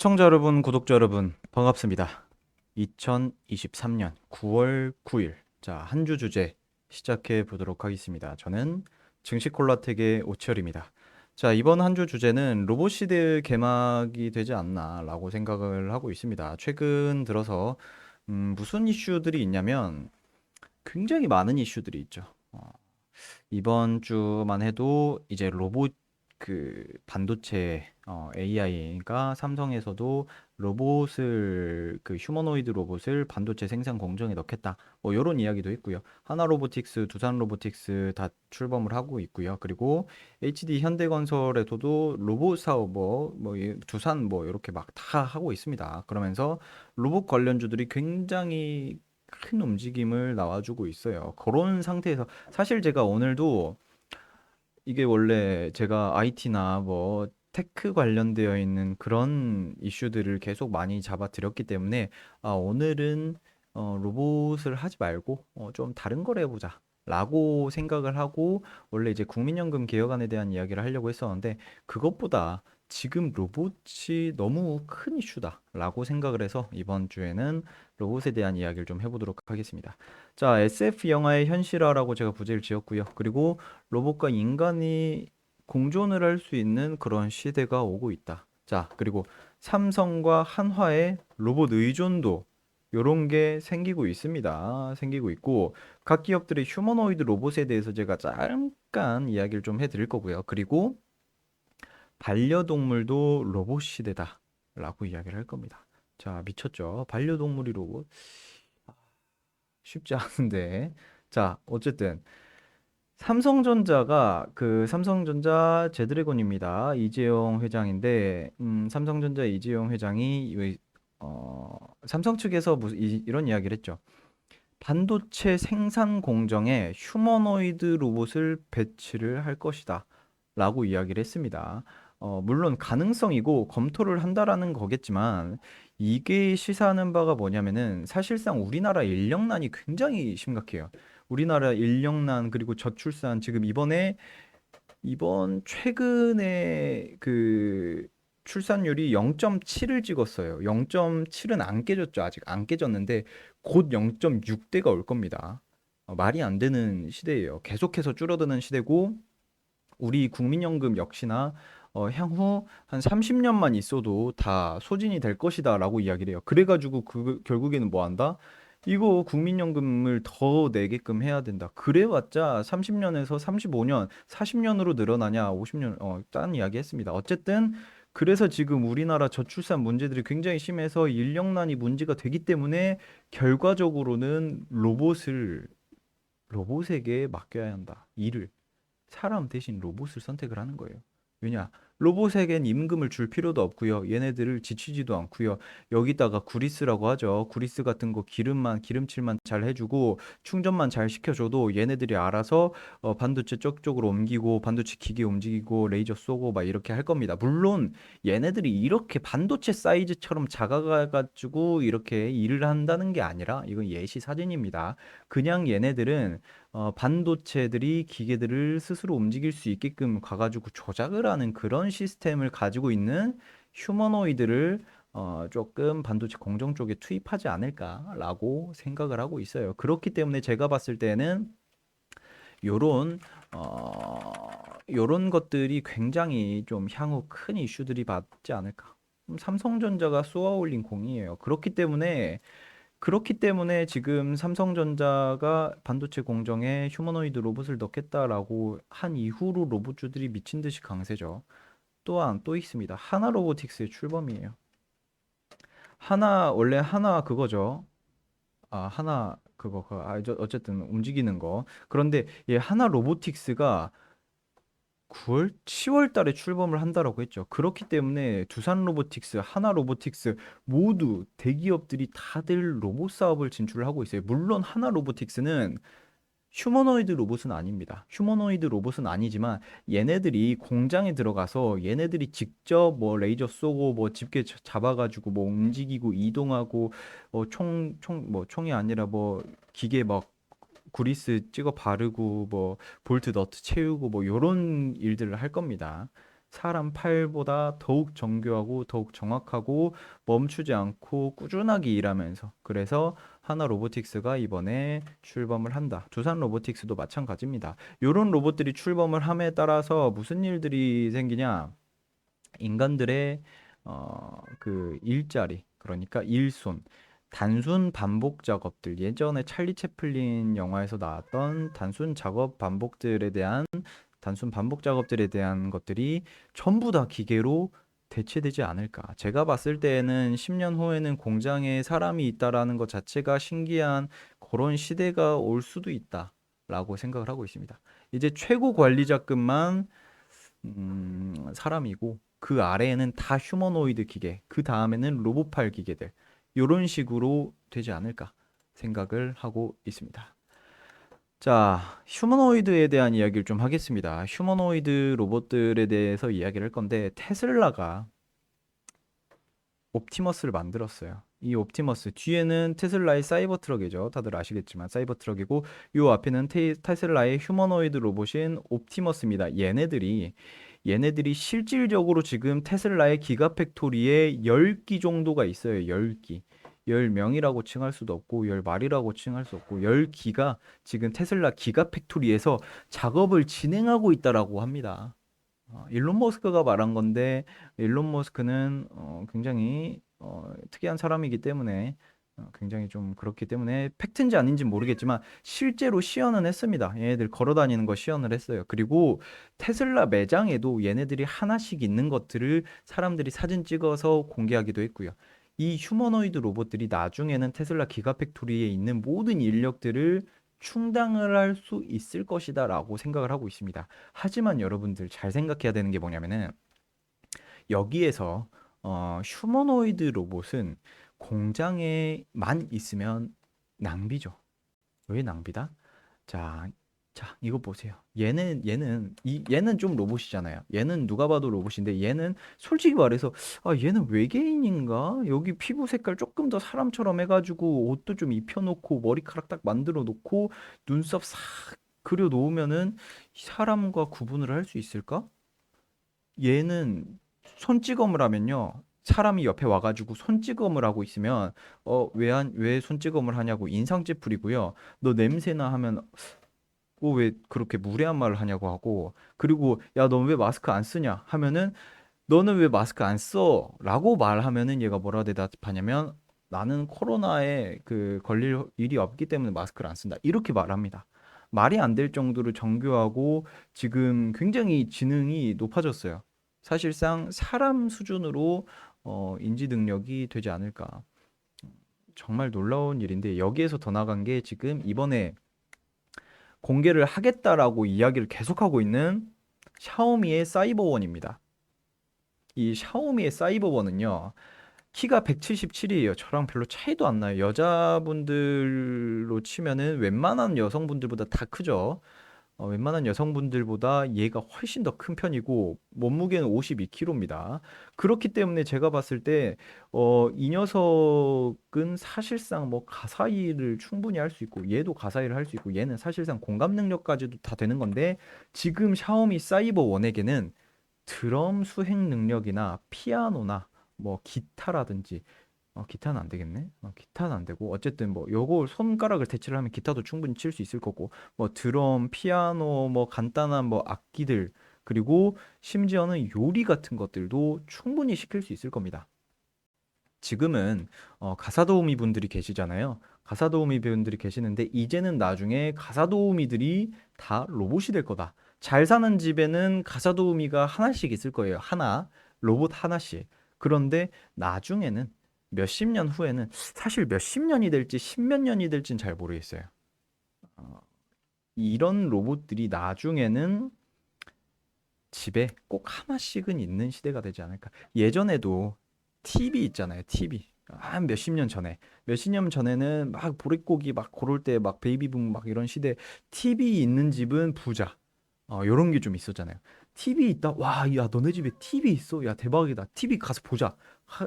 시청자 여러분, 구독자 여러분, 반갑습니다. 2023년 9월 9일. 자, 한 주 주제 시작해 보도록 하겠습니다. 저는 증시 콜라텍의 오치열입니다. 자, 이번 한 주 주제는 로봇 시대 개막이 되지 않나라고 생각을 하고 있습니다. 최근 들어서 음, 무슨 이슈들이 있냐면 굉장히 많은 이슈들이 있죠. 어, 이번 주만 해도 이제 로봇 그 반도체 어, AI가 삼성에서도 로봇을 그 휴머노이드 로봇을 반도체 생산 공정에 넣겠다. 뭐 이런 이야기도 있고요. 하나 로보틱스, 두산 로보틱스 다 출범을 하고 있고요. 그리고 HD 현대건설에서도 로봇 사업 뭐, 뭐 이- 두산 뭐 이렇게 막 다 하고 있습니다. 그러면서 로봇 관련주들이 굉장히 큰 움직임을 나와주고 있어요. 그런 상태에서 사실 제가 오늘도 이게 원래 제가 IT나 뭐 테크 관련되어 있는 그런 이슈들을 계속 많이 잡아드렸기 때문에 아, 오늘은 어, 로봇을 하지 말고 어, 좀 다른 걸 해보자. 라고 생각을 하고 원래 이제 국민연금 개혁안에 대한 이야기를 하려고 했었는데 그것보다 지금 로봇이 너무 큰 이슈다 라고 생각을 해서 이번 주에는 로봇에 대한 이야기를 좀 해보도록 하겠습니다. 자, SF 영화의 현실화라고 제가 부제를 지었고요. 그리고 로봇과 인간이 공존을 할 수 있는 그런 시대가 오고 있다. 자, 그리고 삼성과 한화의 로봇 의존도 요런 게 생기고 있습니다. 생기고 있고 각 기업들의 휴머노이드 로봇에 대해서 제가 잠깐 이야기를 좀 해드릴 거고요. 그리고 반려동물도 로봇 시대다라고 이야기를 할 겁니다. 자, 미쳤죠? 반려동물이 로봇 쉽지 않은데. 자, 어쨌든 삼성전자가 그 삼성전자 제드래곤입니다. 이재용 회장인데 음, 삼성전자 이재용 회장이 이- 어, 삼성 측에서 무슨 이, 이런 이야기를 했죠. 반도체 생산 공정에 휴머노이드 로봇을 배치를 할 것이다. 라고 이야기를 했습니다. 어, 물론 가능성이고 검토를 한다라는 거겠지만 이게 시사하는 바가 뭐냐면은 사실상 우리나라 인력난이 굉장히 심각해요. 우리나라 인력난 그리고 저출산 지금 이번에 이번 최근에 그 출산율이 0.7을 찍었어요. 0.7은 안 깨졌죠. 아직 안 깨졌는데 곧 0.6대가 올 겁니다. 어, 말이 안 되는 시대예요. 계속해서 줄어드는 시대고 우리 국민연금 역시나 어, 향후 한 30년만 있어도 다 소진이 될 것이다라고 이야기를 해요. 그래가지고 그 결국에는 뭐 한다? 이거 국민연금을 더 내게끔 해야 된다. 그래봤자 30년에서 35년, 40년으로 늘어나냐, 50년, 어, 딴 이야기 했습니다. 어쨌든 그래서 지금 우리나라 저출산 문제들이 굉장히 심해서 인력난이 문제가 되기 때문에 결과적으로는 로봇을 로봇에게 맡겨야 한다. 일을. 사람 대신 로봇을 선택을 하는 거예요. 왜냐? 로봇에겐 임금을 줄 필요도 없고요. 얘네들을 지치지도 않고요. 여기다가 구리스라고 하죠. 구리스 같은 거 기름만 기름칠만 잘 해주고 충전만 잘 시켜줘도 얘네들이 알아서 어, 반도체 쪽쪽으로 옮기고 반도체 기계 움직이고 레이저 쏘고 막 이렇게 할 겁니다. 물론 얘네들이 이렇게 반도체 사이즈처럼 작아가지고 이렇게 일을 한다는 게 아니라 이건 예시 사진입니다. 그냥 얘네들은 어, 반도체들이 기계들을 스스로 움직일 수 있게끔 가 가지고 조작을 하는 그런 시스템을 가지고 있는 휴머노이드를 어, 조금 반도체 공정 쪽에 투입하지 않을까라고 생각을 하고 있어요. 그렇기 때문에 제가 봤을 때는 요런 어, 요런 것들이 굉장히 좀 향후 큰 이슈들이 받지 않을까. 음, 삼성전자가 쏘아 올린 공이에요. 그렇기 때문에 그렇기 때문에 지금 삼성전자가 반도체 공정에 휴머노이드 로봇을 넣겠다라고 한 이후로 로봇주들이 미친 듯이 강세죠. 또한 또 있습니다. 하나 로보틱스의 출범이에요. 하나 원래 하나 그거죠. 아, 하나 그거 그 아, 저- 어쨌든 움직이는 거. 그런데 얘 하나 로보틱스가 9월, 10월 달에 출범을 한다라고 했죠. 그렇기 때문에 두산 로보틱스, 하나 로보틱스 모두 대기업들이 다들 로봇 사업을 진출을 하고 있어요. 물론 하나 로보틱스는 휴머노이드 로봇은 아닙니다. 휴머노이드 로봇은 아니지만 얘네들이 공장에 들어가서 얘네들이 직접 뭐 레이저 쏘고 뭐 집게 자- 잡아가지고 뭐 움직이고 이동하고 어, 총, 총, 뭐 총이 아니라 뭐 기계 막 구리스 찍어 바르고 뭐 볼트 너트 채우고 뭐 요런 일들을 할 겁니다. 사람 팔보다 더욱 정교하고 더욱 정확하고 멈추지 않고 꾸준하게 일하면서 그래서 하나 로보틱스가 이번에 출범을 한다. 두산 로보틱스도 마찬가지입니다. 요런 로봇들이 출범을 함에 따라서 무슨 일들이 생기냐? 인간들의 어, 그 일자리, 그러니까 일손, 단순 반복 작업들, 예전에 찰리 채플린 영화에서 나왔던 단순 작업 반복들에 대한 단순 반복 작업들에 대한 것들이 전부 다 기계로 대체되지 않을까. 제가 봤을 때에는 10년 후에는 공장에 사람이 있다라는 것 자체가 신기한 그런 시대가 올 수도 있다라고 생각을 하고 있습니다. 이제 최고 관리자급만 음, 사람이고 그 아래에는 다 휴머노이드 기계, 그 다음에는 로봇팔 기계들 이런 식으로 되지 않을까 생각을 하고 있습니다. 자, 휴머노이드에 대한 이야기를 좀 하겠습니다. 휴머노이드 로봇들에 대해서 이야기를 할 건데 테슬라가 옵티머스를 만들었어요. 이 옵티머스 뒤에는 테슬라의 사이버 트럭이죠. 다들 아시겠지만 사이버 트럭이고 요 앞에는 테, 테슬라의 휴머노이드 로봇인 옵티머스입니다. 얘네들이 얘네들이 실질적으로 지금 테슬라의 기가 팩토리에 10기 정도가 있어요. 10기. 10명이라고 칭할 수도 없고 10마리라고 칭할 수 없고 10기가 지금 테슬라 기가 팩토리에서 작업을 진행하고 있다라고 합니다. 어, 일론 머스크가 말한 건데 일론 머스크는 어, 굉장히 어, 특이한 사람이기 때문에 어, 굉장히 좀 그렇기 때문에 팩트인지 아닌지 모르겠지만 실제로 시연은 했습니다. 얘네들 걸어 다니는 거 시연을 했어요. 그리고 테슬라 매장에도 얘네들이 하나씩 있는 것들을 사람들이 사진 찍어서 공개하기도 했고요. 이 휴머노이드 로봇들이 나중에는 테슬라 기가팩토리에 있는 모든 인력들을 충당을 할 수 있을 것이다라고 생각을 하고 있습니다. 하지만 여러분들 잘 생각해야 되는 게 뭐냐면은 여기에서 어, 휴머노이드 로봇은 공장에만 있으면 낭비죠. 왜 낭비다? 자, 자, 이거 보세요. 얘는 얘는 이 얘는 좀 로봇이잖아요. 얘는 누가 봐도 로봇인데 얘는 솔직히 말해서 아, 얘는 외계인인가? 여기 피부 색깔 조금 더 사람처럼 해가지고 옷도 좀 입혀놓고 머리카락 딱 만들어 놓고 눈썹 싹 그려 놓으면은 사람과 구분을 할 수 있을까? 얘는 손찌검을 하면요. 사람이 옆에 와가지고 손찌검을 하고 있으면 어, 왜, 한, 왜 손찌검을 하냐고 인상 찌푸리고요. 너 냄새나 하면 어, 왜 그렇게 무례한 말을 하냐고 하고 그리고 야, 넌왜 마스크 안 쓰냐 하면은 너는 왜 마스크 안 써? 라고 말하면은 얘가 뭐라 대답하냐면 나는 코로나에 그 걸릴 일이 없기 때문에 마스크를 안 쓴다. 이렇게 말합니다. 말이 안 될 정도로 정교하고 지금 굉장히 지능이 높아졌어요. 사실상 사람 수준으로 어, 인지 능력이 되지 않을까. 정말 놀라운 일인데 여기에서 더 나간 게 지금 이번에 공개를 하겠다라고 이야기를 계속하고 있는 샤오미의 사이버원입니다. 이 샤오미의 사이버원은요. 키가 177이에요. 저랑 별로 차이도 안 나요. 여자분들로 치면은 웬만한 여성분들보다 다 크죠. 어, 웬만한 여성분들보다 얘가 훨씬 더 큰 편이고 몸무게는 52kg입니다. 그렇기 때문에 제가 봤을 때 어, 이 녀석은 사실상 뭐 가사 일을 충분히 할 수 있고 얘도 가사 일을 할 수 있고 얘는 사실상 공감 능력까지도 다 되는 건데 지금 샤오미 사이버 원에게는 드럼 수행 능력이나 피아노나 뭐 기타라든지 어, 기타는 안 되겠네. 어, 기타는 안 되고 어쨌든 뭐 요거 손가락을 대체를 하면 기타도 충분히 칠 수 있을 거고 뭐 드럼, 피아노, 뭐 간단한 뭐 악기들 그리고 심지어는 요리 같은 것들도 충분히 시킬 수 있을 겁니다. 지금은 어, 가사 도우미 분들이 계시잖아요. 가사 도우미 분들이 계시는데 이제는 나중에 가사 도우미들이 다 로봇이 될 거다. 잘 사는 집에는 가사 도우미가 하나씩 있을 거예요. 하나, 로봇 하나씩. 그런데 나중에는 몇십 년 후에는 사실 몇십 년이 될지 십몇 년이 될지는 잘 모르겠어요. 어, 이런 로봇들이 나중에는 집에 꼭 하나씩은 있는 시대가 되지 않을까. 예전에도 TV 있잖아요. TV. 한 몇십 년 전에 몇십 년 전에는 막 보릿고기 막 고를 때 막 베이비붐 막 이런 시대 TV 있는 집은 부자 어 요런 게 좀 있었잖아요. TV 있다. 와, 야 너네 집에 TV 있어. 야 대박이다. TV 가서 보자.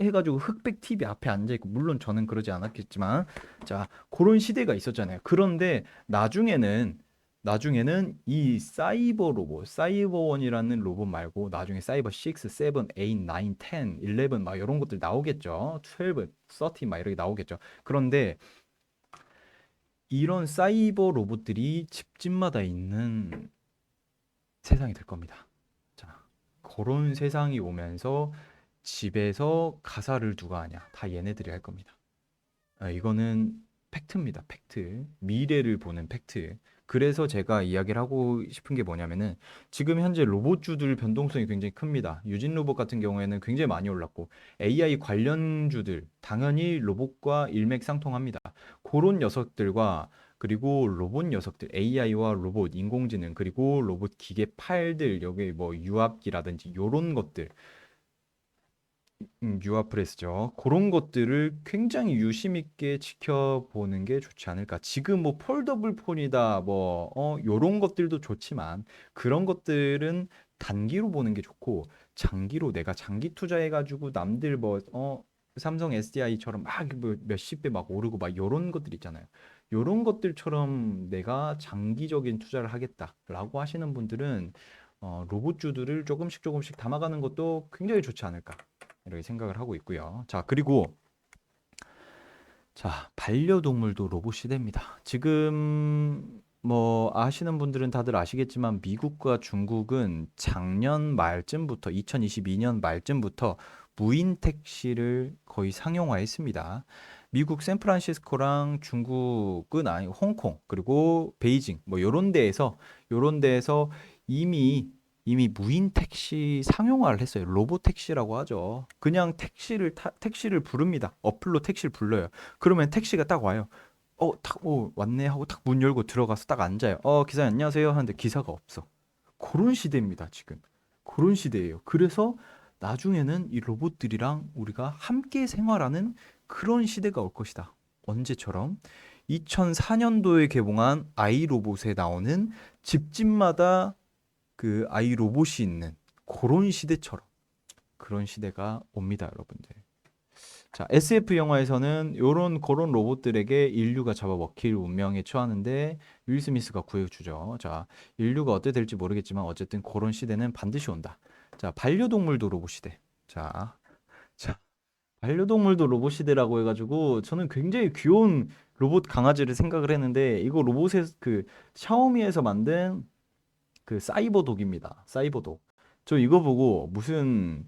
해가지고 흑백 TV 앞에 앉아 있고 물론 저는 그러지 않았겠지만 자 그런 시대가 있었잖아요. 그런데 나중에는 나중에는 이 사이버 로봇, 사이버원이라는 로봇 말고 나중에 사이버 6, 7, 8, 9, 10, 11, 막 이런 것들 나오겠죠. 12, 30, 막 이렇게 나오겠죠. 그런데 이런 사이버 로봇들이 집집마다 있는 세상이 될 겁니다. 자, 그런 세상이 오면서 집에서 가사를 누가 하냐? 다 얘네들이 할 겁니다. 아, 이거는 팩트입니다. 팩트. 미래를 보는 팩트. 그래서 제가 이야기를 하고 싶은 게 뭐냐면은 지금 현재 로봇주들 변동성이 굉장히 큽니다. 유진 로봇 같은 경우에는 굉장히 많이 올랐고 AI 관련주들 당연히 로봇과 일맥상통합니다. 그런 녀석들과 그리고 로봇 녀석들 AI와 로봇 인공지능 그리고 로봇 기계 팔들 여기 뭐 유압기라든지 요런 것들 음, 유아 프레스죠. 그런 것들을 굉장히 유심 있게 지켜보는 게 좋지 않을까. 지금 뭐 폴더블 폰이다, 뭐, 어, 요런 것들도 좋지만, 그런 것들은 단기로 보는 게 좋고, 장기로 내가 장기 투자해 가지고 남들 뭐, 어, 삼성 SDI처럼 막 뭐 몇십 배 막 오르고 막 요런 것들 있잖아요. 요런 것들처럼 내가 장기적인 투자를 하겠다라고 하시는 분들은, 어, 로봇주들을 조금씩 조금씩 담아가는 것도 굉장히 좋지 않을까. 이렇게 생각을 하고 있고요. 자, 그리고 자, 반려동물도 로봇 시대입니다. 지금 뭐 아시는 분들은 다들 아시겠지만 미국과 중국은 작년 말쯤부터 2022년 말쯤부터 무인 택시를 거의 상용화했습니다. 미국 샌프란시스코랑 중국은 아니 홍콩 그리고 베이징 뭐 요런 데에서 요런 데에서 이미 이미 무인 택시 상용화를 했어요. 로봇 택시라고 하죠. 그냥 택시를 타, 택시를 부릅니다. 어플로 택시를 불러요. 그러면 택시가 딱 와요. 어, 탁, 오, 왔네 하고 딱 문 열고 들어가서 딱 앉아요. 어, 기사님 안녕하세요 하는데 기사가 없어. 그런 시대입니다, 지금. 그런 시대예요. 그래서 나중에는 이 로봇들이랑 우리가 함께 생활하는 그런 시대가 올 것이다. 언제처럼? 2004년도에 개봉한 아이로봇에 나오는 집집마다 그 아이 로봇이 있는 그런 시대처럼 그런 시대가 옵니다, 여러분들. 자, SF 영화에서는 요런 그런 로봇들에게 인류가 잡아먹힐 운명에 처하는데 윌 스미스가 구해주죠. 자, 인류가 어떻게 될지 모르겠지만 어쨌든 그런 시대는 반드시 온다. 자, 반려동물도 로봇 시대. 자, 자, 반려동물도 로봇 시대라고 해가지고 저는 굉장히 귀여운 로봇 강아지를 생각을 했는데 이거 로봇의 그 샤오미에서 만든 그 사이버 독입니다. 사이버 독. 저 이거 보고 무슨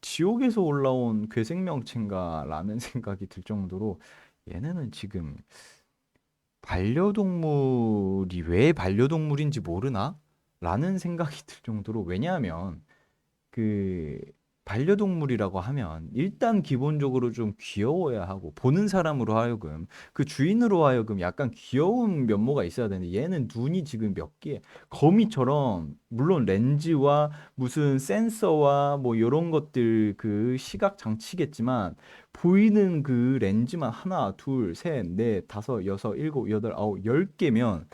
지옥에서 올라온 괴생명체인가라는 생각이 들 정도로 얘네는 지금 반려동물이 왜 반려동물인지 모르나? 라는 생각이 들 정도로 왜냐하면 그 반려동물이라고 하면 일단 기본적으로 좀 귀여워야 하고 보는 사람으로 하여금 그 주인으로 하여금 약간 귀여운 면모가 있어야 되는데 얘는 눈이 지금 몇 개, 거미처럼 물론 렌즈와 무슨 센서와 뭐 이런 것들 그 시각 장치겠지만 보이는 그 렌즈만 하나, 둘, 셋, 넷, 다섯, 여섯, 일곱, 여덟, 아홉, 열 개면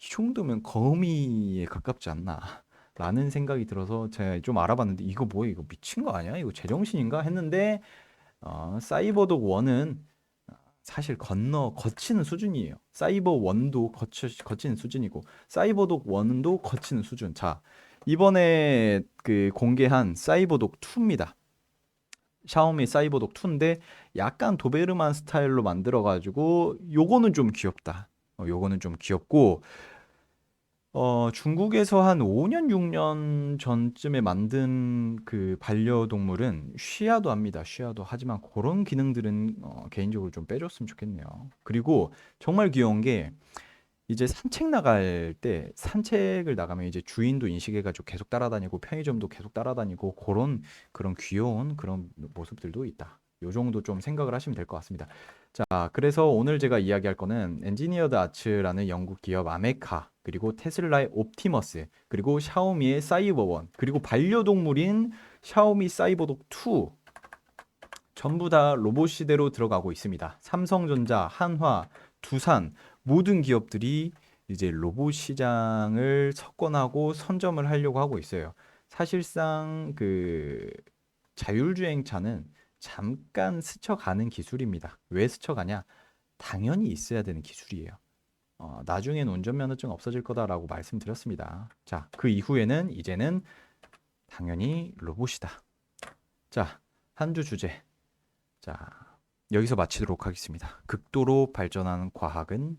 이 정도면 거미에 가깝지 않나. 라는 생각이 들어서 제가 좀 알아봤는데 이거 뭐야 이거 미친 거 아니야? 이거 제정신인가? 했는데 어, 사이버독 1은 사실 건너 거치는 수준이에요. 사이버 1도 거치, 거치는 수준이고 사이버독 1도 거치는 수준. 자, 이번에 그 공개한 사이버독 2입니다. 샤오미 사이버독 2인데 약간 도베르만 스타일로 만들어 가지고 요거는 좀 귀엽다. 어, 요거는 좀 귀엽고 어, 중국에서 한 5 년, 6 년 전쯤에 만든 그 반려동물은 쉬야도 합니다. 쉬야도. 하지만 그런 기능들은 어, 개인적으로 좀 빼 줬으면 좋겠네요. 그리고 정말 귀여운 게 이제 산책 나갈 때 산책을 나가면 이제 주인도 인식해 가지고 계속 따라다니고 편의점도 계속 따라다니고 그런 그런 귀여운 그런 모습들도 있다. 요 정도 좀 생각을 하시면 될 것 같습니다. 자, 그래서 오늘 제가 이야기할 거는 엔지니어드 아츠라는 영국 기업 아메카 그리고 테슬라의 옵티머스, 그리고 샤오미의 사이버원, 그리고 반려동물인 샤오미 사이버독 2 전부 다 로봇 시대로 들어가고 있습니다. 삼성전자, 한화, 두산 모든 기업들이 이제 로봇 시장을 석권하고 선점을 하려고 하고 있어요. 사실상 그 자율주행차는 잠깐 스쳐가는 기술입니다. 왜 스쳐가냐? 당연히 있어야 되는 기술이에요. 어, 나중엔 운전면허증 없어질 거다라고 말씀드렸습니다. 자, 그 이후에는 이제는 당연히 로봇이다. 자, 한 주 주제. 자, 여기서 마치도록 하겠습니다. 극도로 발전하는 과학은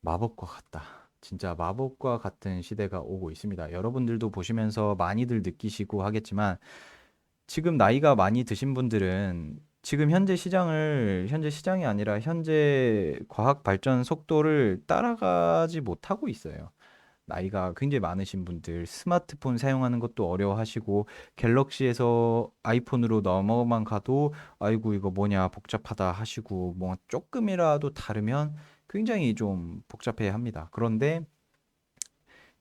마법과 같다. 진짜 마법과 같은 시대가 오고 있습니다. 여러분들도 보시면서 많이들 느끼시고 하겠지만 지금 나이가 많이 드신 분들은 지금 현재 시장을 현재 시장이 아니라 현재 과학 발전 속도를 따라가지 못하고 있어요. 나이가 굉장히 많으신 분들 스마트폰 사용하는 것도 어려워하시고 갤럭시에서 아이폰으로 넘어만 가도 아이고 이거 뭐냐 복잡하다 하시고 뭐 조금이라도 다르면 굉장히 좀 복잡해 합니다. 그런데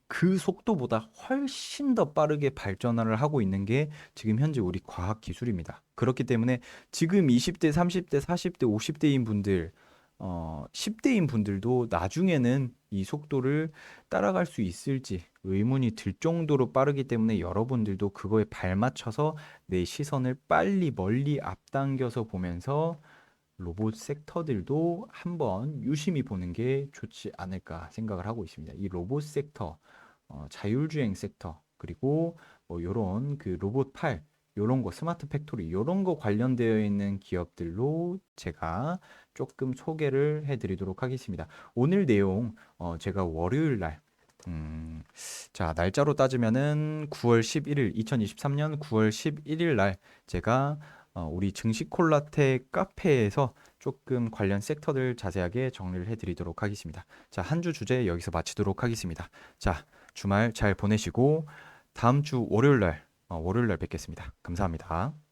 그 속도보다 훨씬 더 빠르게 발전을 하고 있는 게 지금 현재 우리 과학 기술입니다. 그렇기 때문에 지금 20대, 30대, 40대, 50대인 분들, 어, 10대인 분들도 나중에는 이 속도를 따라갈 수 있을지 의문이 들 정도로 빠르기 때문에 여러분들도 그거에 발맞춰서 내 시선을 빨리 멀리 앞당겨서 보면서 로봇 섹터들도 한번 유심히 보는 게 좋지 않을까 생각을 하고 있습니다. 이 로봇 섹터, 어, 자율주행 섹터, 그리고 뭐 요런 그 로봇 팔, 요런 거 스마트 팩토리, 요런 거 관련되어 있는 기업들로 제가 조금 소개를 해드리도록 하겠습니다. 오늘 내용 어, 제가 월요일 날 음, 자, 날짜로 따지면은 9월 11일, 2023년 9월 11일 날 제가 어, 우리 증시 콜라테 카페에서 조금 관련 섹터들 자세하게 정리를 해드리도록 하겠습니다. 자, 한 주 주제 여기서 마치도록 하겠습니다. 자, 주말 잘 보내시고 다음 주 월요일 날, 어, 월요일 날 뵙겠습니다. 감사합니다.